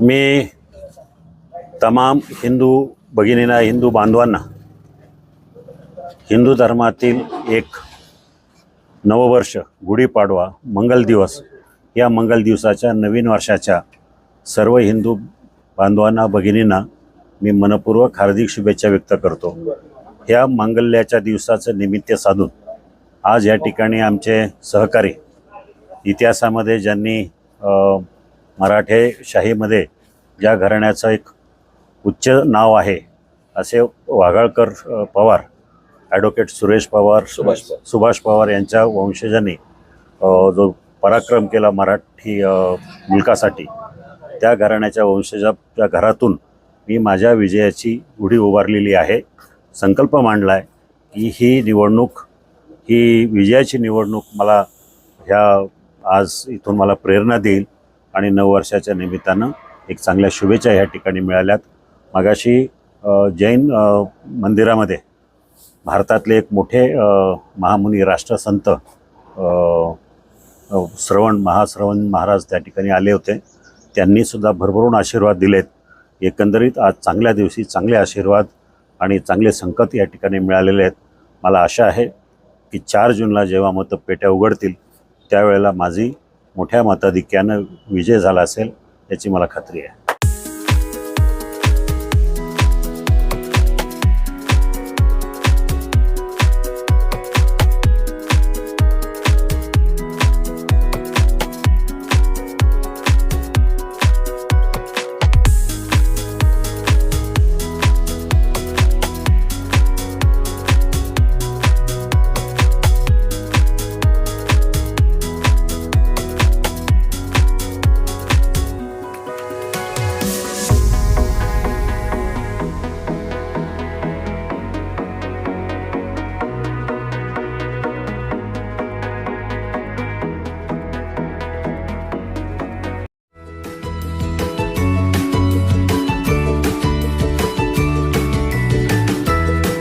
मी तमाम हिंदू भगिनींना हिंदू बांधवांना हिंदू धर्मातील एक नववर्ष गुढीपाडवा मंगल दिवस या मंगल दिवसाच्या नवीन वर्षाच्या सर्व हिंदू बांधवांना भगिनींना मी मनपूर्वक हार्दिक शुभेच्छा व्यक्त करतो. ह्या मांगल्याच्या दिवसाचं निमित्त साधून आज या ठिकाणी आमचे सहकारी इतिहासामध्ये ज्यांनी मराठे शाहीमध्ये ज्या घराण्याचं एक उच्च नाव आहे असे वाघाळकर पवार ॲडव्होकेट सुरेश पवार सुभाष पवार. सुभाष पवार यांच्या वंशजांनी जो पराक्रम केला मराठी मुलकासाठी त्या घराण्याच्या वंशजा त्या घरातून मी माझ्या विजयाची गुढी उभारलेली आहे संकल्प मांडला आहे की ही निवडणूक ही विजयाची निवडणूक मला ह्या आज इथून मला प्रेरणा देईल आणि नववर्षाच्या निमित्तानं एक चांगल्या शुभेच्छा ह्या ठिकाणी मिळाल्यात. मागाशी जैन मंदिरामध्ये भारतातले एक मोठे महामुनी राष्ट्रसंत श्रवण महाश्रवण महाराज त्या ठिकाणी आले होते. त्यांनीसुद्धा भरभरून आशीर्वाद दिलेत. एकंदरीत आज चांगल्या दिवशी चांगले आशीर्वाद आणि चांगले संकट या ठिकाणी मिळालेले आहेत. मला आशा आहे की चार जूनला जेव्हा मतपेट्या उघडतील त्यावेळेला माझी मोठ्या मताधिक्यानं विजय झाला असेल. याची मला खात्री आहे.